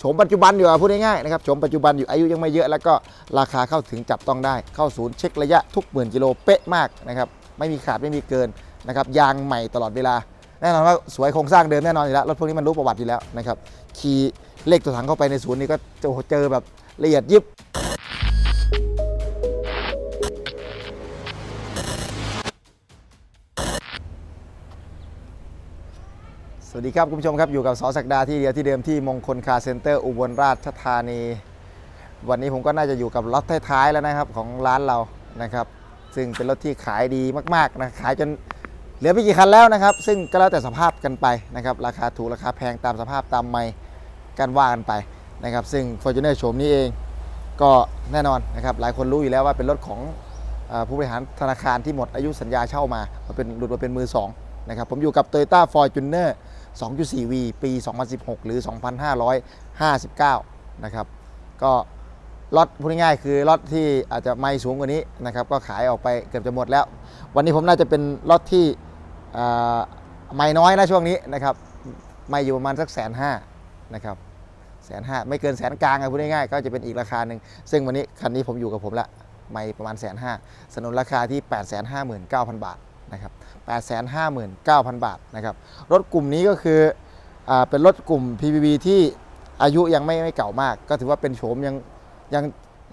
โฉมปัจจุบันอยู่พูดง่ายๆนะครับโฉมปัจจุบันอยู่อายุยังไม่เยอะแล้วก็ราคาเข้าถึงจับต้องได้ เข้าศูนย์เช็คระยะทุกหมื่นกิโลเป๊ะมากนะครับไม่มีขาดไม่มีเกินนะครับยางใหม่ตลอดเวลาแน่นอนว่าสวยโครงสร้างเดิมแน่นอนอยู่แล้วรถพวกนี้มันรู้ประวัติอยู่แล้วนะครับขี่เลขตัวถังเข้าไปในศูนย์นี้ก็จะเจอแบบละเอียดยิบ วัสดีครับคุณผู้ชมครับ อยู่กับสอศักดาที่เดียวที่เดิมที่มงคลคาร์เซ็นเตอร์อุบลราชธานี วันนี้ผมก็น่าจะอยู่กับล็อตท้ายๆแล้วนะครับของร้านเรานะครับ ซึ่งเป็นรถที่ขายดีมากๆนะขายจนเหลือไม่กี่คันแล้วนะครับ ซึ่งก็แล้วแต่สภาพกันไปนะครับราคาถูกราคาแพงตามสภาพตามไม่กันว่ากันไปนะครับ ซึ่ง f o r t u n e r โฉมนี้เองก็แน่นอนนะครับหลายคนรู้อยู่แล้วว่าเป็นรถของผู้บริหารธนาคารที่หมดอายุสัญญาเช่ามามาเป็นหลุดมาเป็นมือสองนะครับผมอยู่กับ Toyota Fortuner 2.4V ปี 2016 หรือ 2559 นะครับ ก็ล็อตพูดง่ายๆคือล็อตที่อาจจะไม่สูงกว่านี้นะครับ ก็ขายออกไปเกือบจะหมดแล้ว วันนี้ผมน่าจะเป็นล็อตที่ไม่น้อยนะช่วงนี้นะครับไม่อยู่ประมาณสักแสนห้านะครับแสนห้าไม่เกินแสนกลางอะพูดง่ายๆก็จะเป็นอีกราคาหนึ่งซึ่งวันนี้คันนี้ผมอยู่กับผมละไม่ประมาณแสนห้าสนุนราคาที่ 8 5 9 0 0 0 บาท นะครับ859,000 บาทนะครับรถกลุ่มนี้ก็คืออเป็นรถกลุ่ม PPV ที่อายุยังไม่ไม่เก่ามาก ก็ถือว่าเป็นโฉมยังยัง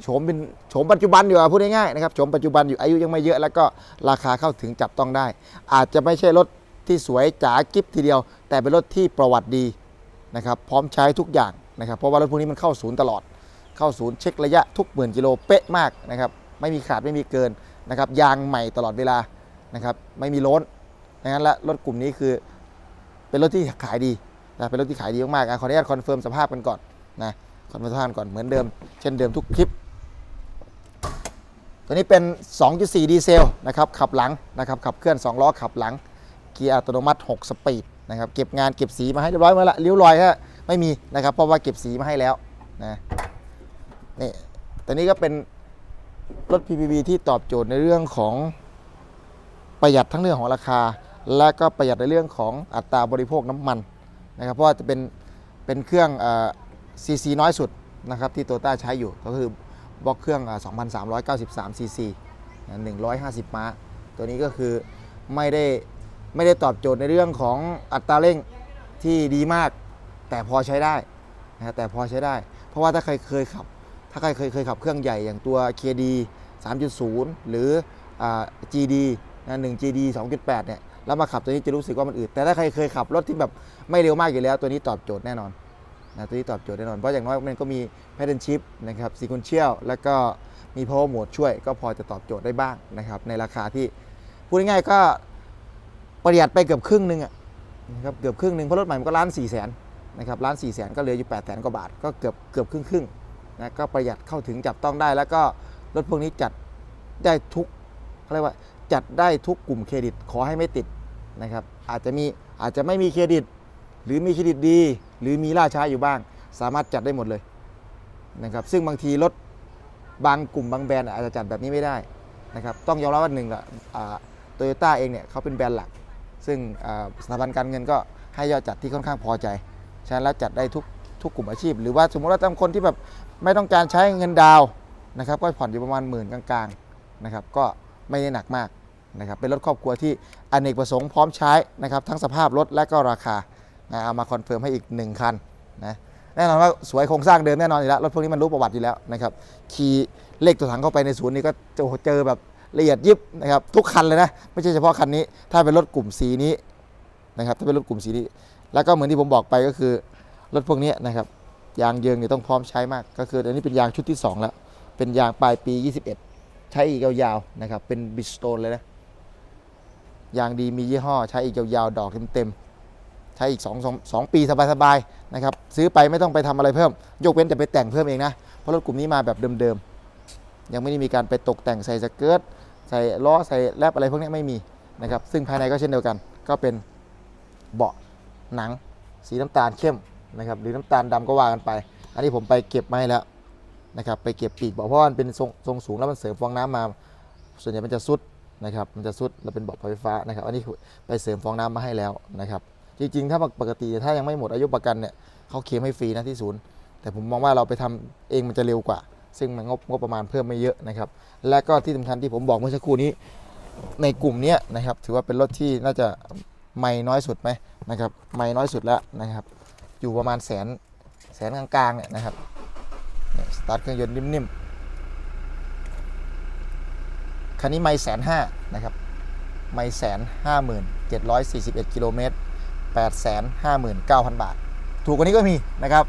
โฉมเป็นโฉมปัจจุบันอยู่พูดง่ายๆนะครับโฉมปัจจุบันอยู่อายุยังไม่เยอะ แล้วก็ราคาเข้าถึงจับต้องได้ อาจจะไม่ใช่รถที่สวยจ๋ากิ๊บทีเดียว แต่เป็นรถที่ประวัติดีนะครับพร้อมใช้ทุกอย่างนะครับเพราะว่ารถพวกนี้มันเข้าศูนย์ตลอด เข้าศูนย์เช็คระยะทุกหมื่นกิโลเป๊ะมากนะครับไม่มีขาดไม่มีเกินนะครับยางใหม่ตลอดเวลา นะครับไม่มีล้นดังนั้นและรถกลุ่มนี้คือเป็นรถที่ขายดีนะเป็นรถที่ขายดีมากๆขออนุญาตคอนเฟิร์มสภาพกันก่อนนะคอนเฟิร์มสภาพก่อนเหมือนเดิม เช่นเดิมทุกคลิป ตัวนี้เป็น 2.4 ดีเซลนะครับขับหลังนะครับขับเคลื่อน 2 ล้อขับหลังเกียร์อัตโนมัติ 6 สปีดนะครับเก็บงานเก็บสีมาให้เรียบร้อยมาละริ้วรอยฮะไม่มีนะครับเพราะว่าเก็บสีมาให้แล้วนะนี่ตัวนี้ก็เป็นรถ PPV ที่ตอบโจทย์ในเรื่องของ ประหยัดทั้งเรื่องของราคา และก็ประหยัดในเรื่องของอัตราบริโภคน้ำมันนะครับเพราะว่าจะเป็นเป็นเครื่องซีซีน้อยสุดนะครับที่โตต้าใช้อยู่ก็คือบล็อกเครื่องอ่า2,393 ซีซี150 ม้า ตัวนี้ก็คือไม่ได้ไม่ได้ตอบโจทย์ในเรื่องของอัตราเร่งที่ดีมาก แต่พอใช้ได้นะแต่พอใช้ได้ เพราะว่าถ้าใครเคยขับ ถ้าใครเคยเคยขับเครื่องใหญ่อย่างตัว KD 3.0 หรืออ GD นะ1 GD 2.8 เนี่ย แล้วมาขับตัวนี้จะรู้สึกว่ามันอืด แต่ถ้าใครเคยขับรถที่แบบไม่เร็วมากอยู่แล้ว ตัวนี้ตอบโจทย์แน่นอนนะตัวนี้ตอบโจทย์แน่นอน เพราะอย่างน้อยมันก็มี Pattern Shift นะครับ Sequential แล้วก็มี Power Mode ช่วย ก็พอจะตอบโจทย์ได้บ้างนะครับ ในราคาที่พูดง่ายๆก็ประหยัดไปเกือบครึ่งหนึ่งอะนะครับ เกือบครึ่งหนึ่งเพราะรถใหม่มันก็ล้านสี่แสนนะครับ ล้านสี่แสนก็เหลืออยู่แปดแสนกว่าบาท ก็เกือบเกือบครึ่งครึ่งนะก็ประหยัดเข้าถึงจับต้องได้ แล้วก็รถพวกนี้จัดได้ทุกเขาเรียกว่า จัดได้ทุกกลุ่มเครดิตขอให้ไม่ติดนะครับ อาจจะมีอาจจะไม่มีเครดิต หรือมีเครดิตดี หรือมีล่าช้าอยู่บ้าง สามารถจัดได้หมดเลยนะครับ ซึ่งบางทีรถบางกลุ่มบางแบรนด์อาจจะจัดแบบนี้ไม่ได้นะครับ ต้องยอมรับว่าหนึ่งละโตโยต้าเองเนี่ยเขาเป็นแบรนด์หลัก ซึ่งสถาบันการเงินก็ให้ยอดจัดที่ค่อนข้างพอใจ ฉะนั้นแล้วจัดได้ทุกทุกกลุ่มอาชีพ หรือว่าสมมติว่าบางคนที่แบบไม่ต้องการใช้เงินดาวน์นะครับ ก็ผ่อนอยู่ประมาณหมื่นกลางๆนะครับ ก็ไม่ได้หนักมาก นะครับเป็นรถครอบครัวที่อเนกประสงค์พร้อมใช้นะครับทั้งสภาพรถและก็ราคานะเอามาคอนเฟิร์มให้อีก 1 คันนะแน่นอนว่าสวยโครงสร้างเดิมแน่นอนอยู่แล้วรถพวกนี้มันรู้ประวัติอยู่แล้วนะครับขี่เลขตัวถังเข้าไปในศูนย์นี้ก็จะเจอแบบละเอียดยิบนะครับทุกคันเลยนะไม่ใช่เฉพาะคันนี้ ถ้าเป็นรถกลุ่มสีนี้นะครับถ้าเป็นรถกลุ่มสีนี้ แล้วก็เหมือนที่ผมบอกไปก็คือรถพวกนี้นะครับยางเยิงเนี่ยต้องพร้อมใช้มาก ก็คืออันนี้เป็นยางชุดที่ 2 แล้ว เป็นยางปลายปี 21 ใช้อีกยาวๆนะครับเป็นบิสโตนเลยนะ ยางดีมียี่ห้อ ใช้อีกยาวๆ ดอกเต็มๆ ใช้อีก2 2 2ปีสบายๆ นะครับ ซื้อไปไม่ต้องไปทำอะไรเพิ่ม ยกเว้นแต่ไปแต่งเพิ่มเองนะ เพราะรถกลุ่มนี้มาแบบเดิมๆ ยังไม่ได้มีการไปตกแต่งใส่สเกิร์ตใส่ล้อใส่แรปอะไรพวกนี้ไม่มีนะครับ ซึ่งภายในก็เช่นเดียวกัน ก็เป็นเบาะหนัง สีน้ำตาลเข้มนะครับ หรือน้ำตาลดำก็ว่ากันไป อันนี้ผมไปเก็บมาให้แล้วนะครับ ไปเก็บปีกเบอกเพราะว่ามันเป็นทรงงสูงแล้วมันเสริมฟองน้ำมา ส่วนใหญ่มันจะซุด นะครับมันจะซุดแล้วเป็นเบาะไฟฟ้านะครับ อันนี้ไปเสริมฟองน้ำมาให้แล้วนะครับ จริงๆ ถ้าปกติถ้ายังไม่หมดอายุประกันเนี่ยเขาเคลมให้ฟรีนะที่ศูนย์ แต่ผมมองว่าเราไปทำเองมันจะเร็วกว่า ซึ่งมันงบงบประมาณเพิ่มไม่เยอะนะครับ และก็ที่สำคัญที่ผมบอกเมื่อสักครู่นี้ ในกลุ่มนี้นะครับ ถือว่าเป็นรถที่น่าจะไม่น้อยสุดไหมนะครับ ไม่น้อยสุดแล้วนะครับ อยู่ประมาณแสนแสนกลางๆเนี่ยนะครับสตาร์ทเครื่องยนต์นิ่มๆ คันนี้ไม่แสนห้านะครับไม่แสนห้าหมื่นเจ็ดร้อยสี่สิบเอ็ดกิโลเมตรแปดแสนห้าหมื่นเก้าพันบาท ถูกกว่านี้ก็มีนะครับ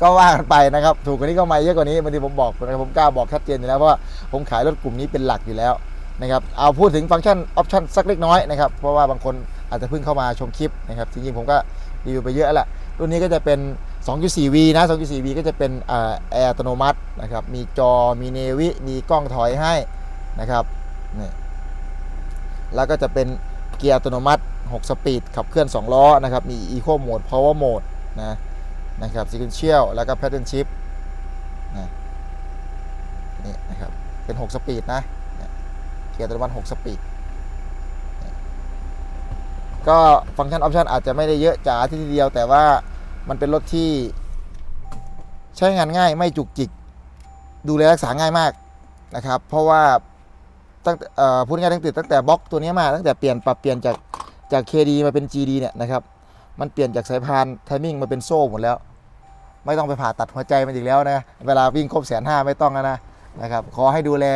ก็ว่ากันไปนะครับ ถูกกว่านี้ก็ไม่เยอะกว่านี้บางทีผมบอกนะครับผมกล้าบอกชัดเจนอยู่แล้วเพราะว่าผมขายรถกลุ่มนี้เป็นหลักอยู่แล้วนะครับ เอาพูดถึงฟังก์ชันออปชันสักเล็กน้อยนะครับ เพราะว่าบางคนอาจจะเพิ่งเข้ามาชมคลิปนะครับ จริงๆผมก็รีวิวไปเยอะแหละ รุ่นนี้ก็จะเป็น 2.4V นะ 2.4V ก็จะเป็นแอร์อัตโนมัตินะครับ มีจอ มีเนวิ มีกล้องถอยให้นะครับ นี่แล้วก็จะเป็นเกียร์อัตโนมัติ 6 สปีด ขับเคลื่อน 2 ล้อนะครับ มี Eco Mode Power Mode นะนะครับ Sequential แล้วก็ Pattern Shift นะนี่นะครับ เป็น 6 สปีดนะเนี่ยเกียร์อัตโนมัติ 6 สปีด ก็ฟังก์ชันออปชันอาจจะไม่ได้เยอะจ๋าที่ทีเดียว แต่ว่ามันเป็นรถที่ใช้งานง่ายไม่จุกจิก ดูแลรักษาง่ายมากนะครับ เพราะว่า ตั้งพูดง่ายๆตั้งแต่ตั้งแต่บล็อกตัวนี้มาตั้งแต่เปลี่ยนปรับเปลี่ยนจากจาก KD มาเป็น GD เนี่ยนะครับมันเปลี่ยนจากสายพานไทมิ่งมาเป็นโซ่หมดแล้ว ไม่ต้องไปผ่าตัดหัวใจมันอีกแล้วนะเวลาวิ่งครบแสนห้าไม่ต้องนะนะครับขอให้ดูแล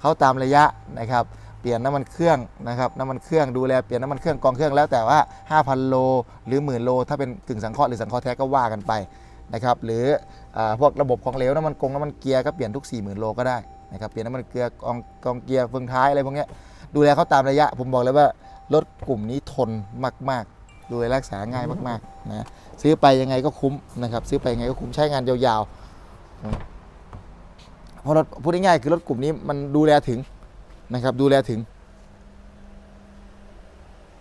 เขาตามระยะนะครับเปลี่ยนน้ำมันเครื่องนะครับน้ำมันเครื่องดูแลเปลี่ยนน้ำมันเครื่องกองเครื่องแล้วแต่ว่า 5,000 โล หรือหมื่นโล ถ้าเป็นกึ่งสังเคราะห์หรือสังเคราะห์แท้ก็ว่ากันไปนะครับหรืออพวกระบบของเหลวน้ำมันกงน้ำมันเกียร์ก็เปลี่ยนทุก 40,000 โลก็ได้ นะครับเปลี่ยนน้ำมันเกียร์กองกองเกียร์เฟืองท้ายอะไรพวกนี้ดูแลเขาตามระยะ ผมบอกเลยว่ารถกลุ่มนี้ทนมากๆ ดูแลรักษาง่ายมากๆนะซื้อไปยังไงก็คุ้มนะครับซื้อไปยังไงก็คุ้มใช้งานยาวๆเพราะรถพูดง่ายๆคือรถกลุ่มนี้มันดูแลถึงนะครับดูแลถึง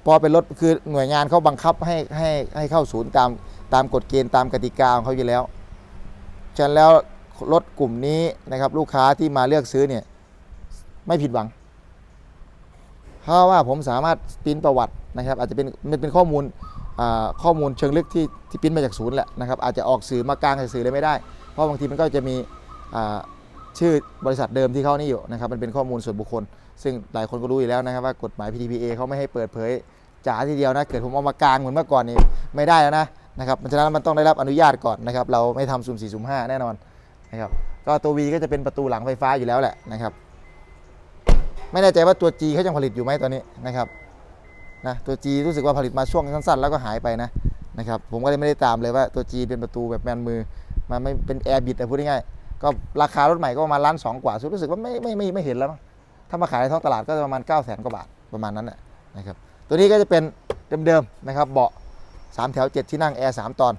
พอเป็นรถคือหน่วยงานเขาบังคับให้ให้ให้เข้าศูนย์ตามตามกฎเกณฑ์ตามกติกาของเขาอยู่แล้ว ฉะนั้นแล้ว รถกลุ่มนี้นะครับ ลูกค้าที่มาเลือกซื้อเนี่ยไม่ผิดหวัง เพราะว่าผมสามารถปริ้นประวัตินะครับ อาจจะเป็นมันเป็นข้อมูลข้อมูลเชิงลึกที่ที่ปริ้นมาจากศูนย์แหละนะครับ อาจจะออกสื่อมากลางสื่อเลยไม่ได้ เพราะบางทีมันก็จะมีชื่อบริษัทเดิมที่เขานี่อยู่นะครับ มันเป็นข้อมูลส่วนบุคคล ซึ่งหลายคนก็รู้อยู่แล้วนะครับว่ากฎหมาย PTPA เขาไม่ให้เปิดเผยจ๋าทีเดียวนะเกิดผมเอามากลางเหมือนเมื่อก่อนนี่ไม่ได้แล้วนะนะครับฉะนั้นมันต้องได้รับอนุญาตก่อนนะครับ เราไม่ทำสุ่มสี่สุ่มห้าแน่นอน นะครับก็ตัว V ก็จะเป็นประตูหลังไฟฟ้าอยู่แล้วแหละนะครับไม่แน่ใจว่าตัว G เขายังผลิตอยู่ไหมตอนนี้นะครับนะตัว G รู้สึกว่าผลิตมาช่วงสั้นๆ แล้วก็หายไปนะนะครับผมก็เลยไม่ได้ตามเลยว่าตัว G เป็นประตูแบบแมนมือมันไม่เป็นแอร์บิดแต่พูดง่ายๆก็ราคารถใหม่ก็ประมาณล้านสองกว่าสุดรู้สึกว่าไม่ไม่ไม่ไม่เห็นแล้วมั้งถ้ามาขายในท้องตลาดก็จะประมาณ9 0 0 0 0 0กว่าบาทประมาณนั้นนะนะครับตัวนี้ก็จะเป็นเดิมๆนะครับเบาะ3แถว 7 ที่นั่งแอร์3ตอน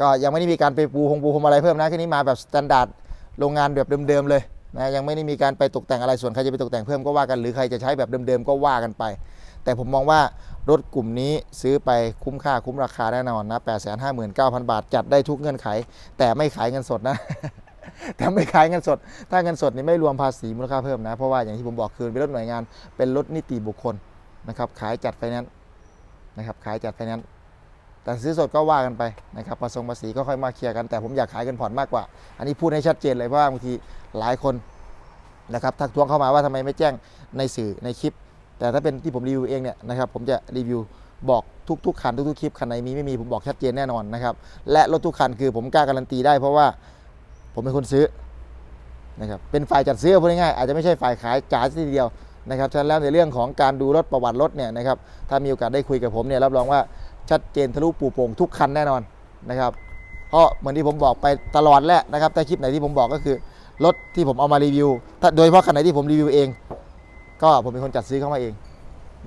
ก็ยังไม่ได้มีการไปปูพงปูพรมอะไรเพิ่มนะแค่นี้มาแบบสแตนดาร์ดโรงงานแบบเดิมๆเลยนะยังไม่ได้มีการไปตกแต่งอะไรส่วนใครจะไปตกแต่งเพิ่มก็ว่ากันหรือใครจะใช้แบบเดิมๆก็ว่ากันไป แต่ผมมองว่ารถกลุ่มนี้ซื้อไปคุ้มค่าคุ้มราคาแน่นอนนะ859,000 บาท จัดได้ทุกเงื่อนไข แต่ไม่ขายเงินสดนะ แต่ไม่ขายเงินสด ถ้าเงินสดนี่ไม่รวมภาษีมูลค่าเพิ่มนะ เพราะว่าอย่างที่ผมบอกคือเป็นรถหน่วยงานเป็นรถนิติบุคคลนะครับขายจัดไฟแนนซ์นะครับขายจัดไฟแนนซ์ แต่ซื้อสดก็ว่ากันไปนะครับประสงภาษีก็ค่อยมาเคลียร์กันแต่ผมอยากขายเงินผ่อนมากกว่า อันนี้พูดให้ชัดเจนเลยเพราะว่าบางทีหลายคนนะครับทักท้วงเข้ามาว่าทำไมไม่แจ้งในสื่อในคลิป แต่ถ้าเป็นที่ผมรีวิวเองเนี่ยนะครับผมจะรีวิวบอกทุกๆคันทุกๆคลิปคันไหนมีไม่มีผมบอกชัดเจนแน่นอนนะครับและรถทุกคันคือผมกล้าการันตีได้ เพราะว่าผมเป็นคนซื้อนะครับเป็นฝ่ายจัดซื้อพูดง่ายๆอาจจะไม่ใช่ฝ่ายขายจ๋าทีเดียวนะครับฉะนั้นแล้วในเรื่องของการดูรถประวัติรถเนี่ยนะครับถ้ามีโอกาสได้คุยกับผมเนี่ยรับรองว่า ชัดเจนทะลุปูโป่งทุกคันแน่นอนนะครับ เพราะเหมือนที่ผมบอกไปตลอดแหละนะครับแต่คลิปไหนที่ผมบอกก็คือรถที่ผมเอามารีวิว ถ้าโดยเฉพาะคันไหนที่ผมรีวิวเอง ก็ผมเป็นคนจัดซื้อเข้ามาเอง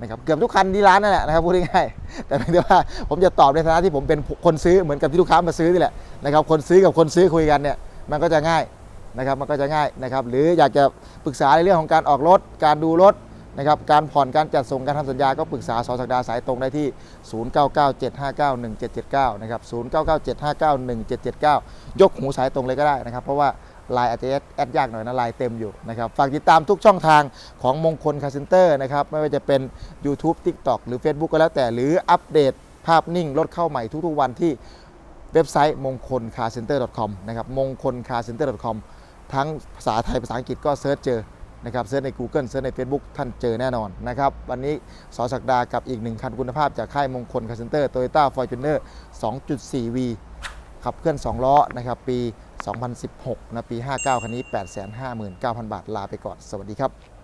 นะครับเกือบทุกคันที่ร้านนั่นแหละนะครับพูดง่ายๆแต่เพียงแต่ว่าผมจะตอบในฐานะที่ผมเป็นคนซื้อเหมือนกับที่ลูกค้ามาซื้อนี่แหละนะครับคนซื้อกับคนซื้อคุยกันเนี่ยมันก็จะง่ายนะครับมันก็จะง่ายนะครับหรืออยากจะปรึกษาในเรื่องของการออกรถการดูรถ นะครับการผ่อนการจัดส่งการทำสัญญาก็ปรึกษาสอสักดาสายตรงได้ที่ 0997591779 นะครับ 0997591779 ยกหูสายตรงเลยก็ได้นะครับ เพราะว่าลน์อาจจะแอดยากหน่อยนะลน์เต็มอยู่นะครับฝากติดตามทุกช่องทางของมงคลคาเซนเตอร์นะครับไม่ว่าจะเป็น YouTube TikTok หรือ Facebook ก็แล้วแต่หรืออัปเดตภาพนิ่งรถเข้าใหม่ทุกๆวันที่เว็บไซต์มงคลคาเซนเตอร์ .com นะครับมงคลคาเซนเตอร์ .com ทั้งภาษาไทยภาษาอังกฤษก็เซิร์ชเจอ นะครับเซิร์ชใน Google เซิร์ชใน Facebook ท่านเจอแน่นอนนะครับ วันนี้สอศักดากับอีกหนึ่งคันคุณภาพจากค่ายมงคลคาร์เซนเตอร์โตโยต้าฟอร์จูเนอร์ 2.4V ขับเคลื่อน 2 ล้อนะครับปี 2016 นะ ปี 59 คันนี้ 859,000 บาท ลาไปก่อน สวัสดีครับ